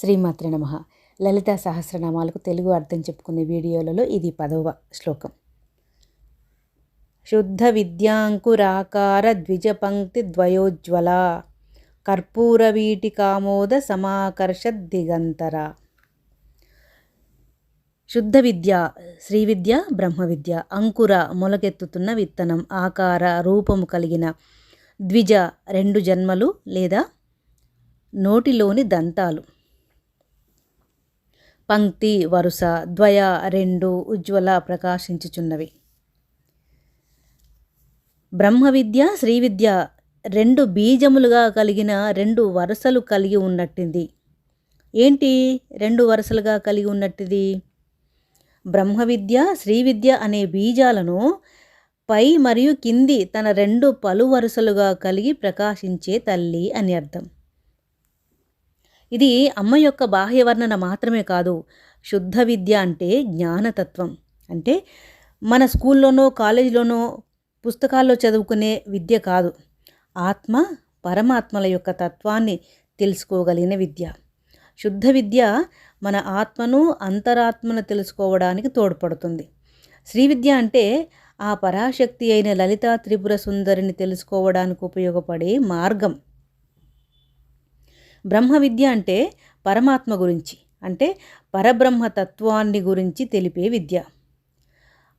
శ్రీమాత్రి నమ. లలిత సహస్రనామాలకు తెలుగు అర్థం చెప్పుకునే వీడియోలలో ఇది పదవ శ్లోకం. శుద్ధ విద్యాంకురాకార ద్విజపంక్తి ద్వయోజ్వల కర్పూర వీటి కామోద సమాకర్ష దిగంతర. శుద్ధ విద్య శ్రీ విద్య బ్రహ్మ విద్య అంకుర మొలకెత్తుతున్న విత్తనం ఆకార రూపము కలిగిన ద్విజ రెండు జన్మలు లేదా నోటిలోని దంతాలు. పంక్తి వరుస ద్వయ రెండు ఉజ్వల ప్రకాశించుచున్నవి. బ్రహ్మ విద్య శ్రీ విద్య రెండు బీజములుగా కలిగిన రెండు వరుసలు కలిగి ఉన్నట్టింది. ఏంటి రెండు వరుసలుగా కలిగి ఉన్నట్టిది? బ్రహ్మ విద్య శ్రీ విద్య అనే బీజాలను పై మరియు కింది తన రెండు పలు వరుసలుగా కలిగి ప్రకాశించే తల్లి అని అర్థం. ఇది అమ్మ యొక్క బాహ్య వర్ణన మాత్రమే కాదు శుద్ధ విద్య అంటే జ్ఞానతత్వం. అంటే మన స్కూల్లోనో కాలేజీలోనో పుస్తకాల్లో చదువుకునే విద్య కాదు. ఆత్మ పరమాత్మల యొక్క తత్వాన్ని తెలుసుకోగలిగిన విద్య. శుద్ధ విద్య మన ఆత్మను అంతరాత్మను తెలుసుకోవడానికి తోడ్పడుతుంది. శ్రీ విద్య అంటే ఆ పరాశక్తి అయిన లలితా త్రిపుర సుందరిని తెలుసుకోవడానికి ఉపయోగపడే మార్గం. బ్రహ్మ విద్య అంటే పరమాత్మ గురించి అంటే పరబ్రహ్మ తత్వాన్ని గురించి తెలిపే విద్య.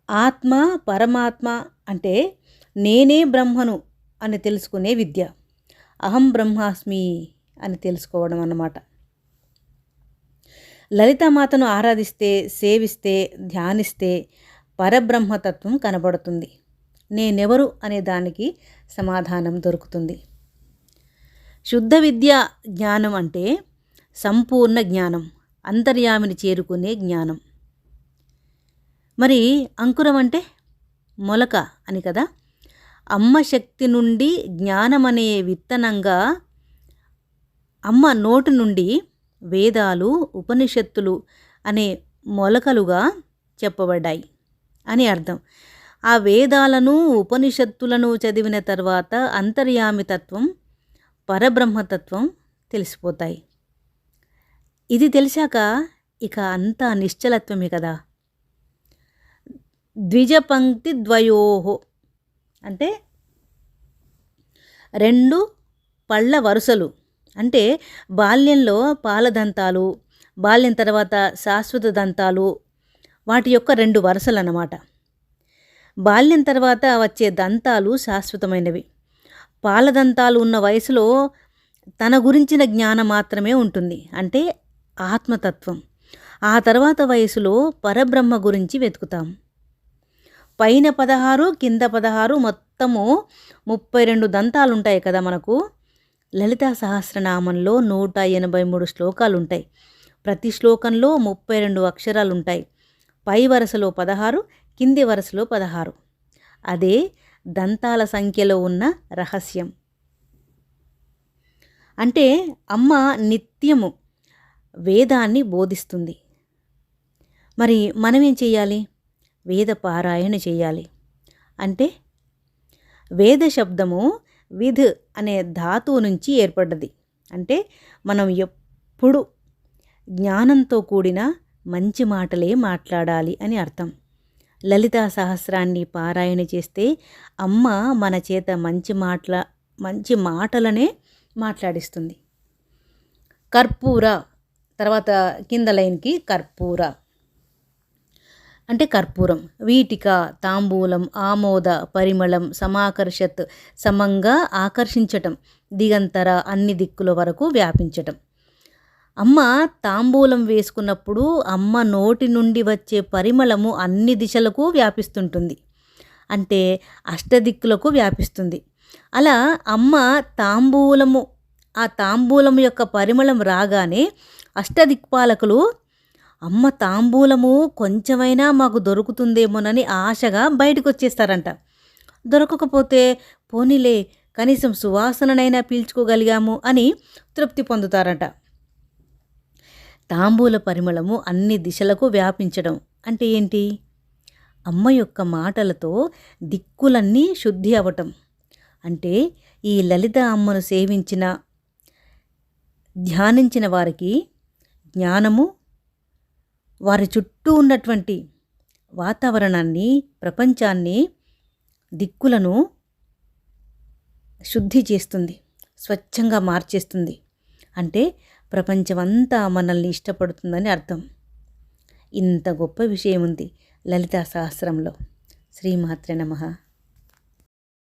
ఆత్మ పరమాత్మ అంటే నేనే బ్రహ్మను అని తెలుసుకునే విద్య. అహం బ్రహ్మాస్మి అని తెలుసుకోవడం అన్నమాట. లలితామాతను ఆరాధిస్తే సేవిస్తే ధ్యానిస్తే పరబ్రహ్మతత్వం కనబడుతుంది. నేనెవరు అనే దానికి సమాధానం దొరుకుతుంది. శుద్ధ విద్య జ్ఞానం అంటే సంపూర్ణ జ్ఞానం అంతర్యామిని చేరుకునే జ్ఞానం. మరి అంకురం అంటే మొలక అని కదా? అమ్మ శక్తి నుండి జ్ఞానం అనే విత్తనంగా అమ్మ నోటి నుండి వేదాలు ఉపనిషత్తులు అనే మొలకలుగా చెప్పబడ్డాయి అని అర్థం. ఆ వేదాలను ఉపనిషత్తులను చదివిన తర్వాత అంతర్యామితత్వం పరబ్రహ్మతత్వం తెలిసిపోతాయి. ఇది తెలిసాక ఇక అంతా నిశ్చలత్వమే కదా. ద్విజపంక్తి ద్వయోహో అంటే రెండు పళ్ళ వరుసలు. అంటే బాల్యంలో పాలదంతాలు బాల్యం తర్వాత శాశ్వత దంతాలు వాటి యొక్క రెండు వరుసలు అన్నమాట బాల్యం తర్వాత వచ్చే దంతాలు శాశ్వతమైనవి. పాలదంతాలు ఉన్న వయసులో తన గురించిన జ్ఞానం మాత్రమే ఉంటుంది. అంటే ఆత్మతత్వం. ఆ తర్వాత వయసులో పరబ్రహ్మ గురించి వెతుకుతాం. పైన పదహారు కింద పదహారు మొత్తము ముప్పై రెండు దంతాలు ఉంటాయి కదా మనకు. లలితా సహస్రనామంలో నూట ఎనభై మూడు శ్లోకాలు ఉంటాయి ప్రతి శ్లోకంలో ముప్పై రెండు అక్షరాలు ఉంటాయి పై వరుసలో పదహారు కింది వరుసలో పదహారు. అదే దంతాల సంఖ్యలో ఉన్న రహస్యం. అంటే అమ్మ నిత్యము వేదాన్ని బోధిస్తుంది. మరి మనం ఏం చేయాలి? వేద పారాయణ చేయాలి. అంటే వేద శబ్దము విధ్ అనే ధాతువు నుంచి ఏర్పడ్డది. అంటే మనం ఎప్పుడు జ్ఞానంతో కూడిన మంచి మాటలే మాట్లాడాలి అని అర్థం. లలితా సహస్రాన్ని పారాయణ చేస్తే అమ్మ మన చేత మంచి మాటల మంచి మాటలనే మాట్లాడిస్తుంది. కర్పూర తర్వాత కింద లైన్కి కర్పూర. అంటే కర్పూరం వీటిక తాంబూలం ఆమోద పరిమళం సమాకర్షత్ సమంగా ఆకర్షించటం దిగంతర అన్ని దిక్కుల వరకు వ్యాపించటం. అమ్మ తాంబూలం వేసుకున్నప్పుడు అమ్మ నోటి నుండి వచ్చే పరిమళము అన్ని దిశలకు వ్యాపిస్తుంటుంది. అంటే అష్టదిక్కులకు వ్యాపిస్తుంది. అలా అమ్మ తాంబూలము ఆ తాంబూలం యొక్క పరిమళం రాగానే అష్టదిక్పాలకులు అమ్మ తాంబూలము కొంచెమైనా మాకు దొరుకుతుందేమోనని ఆశగా బయటకు వచ్చేస్తారంట దొరకకపోతే పోనీలే కనీసం సువాసననైనా పీల్చుకోగలిగాము అని తృప్తి పొందుతారట. తాంబూల పరిమళము అన్ని దిశలకు వ్యాపించడం అంటే ఏంటి? అమ్మ యొక్క మాటలతో దిక్కులన్నీ శుద్ధి అవ్వటం అంటే ఈ లలిత అమ్మను సేవించిన ధ్యానించిన వారికి జ్ఞానము వారి చుట్టూ ఉన్నటువంటి వాతావరణాన్ని ప్రపంచాన్ని దిక్కులను శుద్ధి చేస్తుంది స్వచ్ఛంగా మార్చేస్తుంది. అంటే ప్రపంచమంతా మనల్ని ఇష్టపడుతుందని అర్థం. ఇంత గొప్ప విషయం ఉంది లలితా సహస్రంలో శ్రీమాత్రే నమః.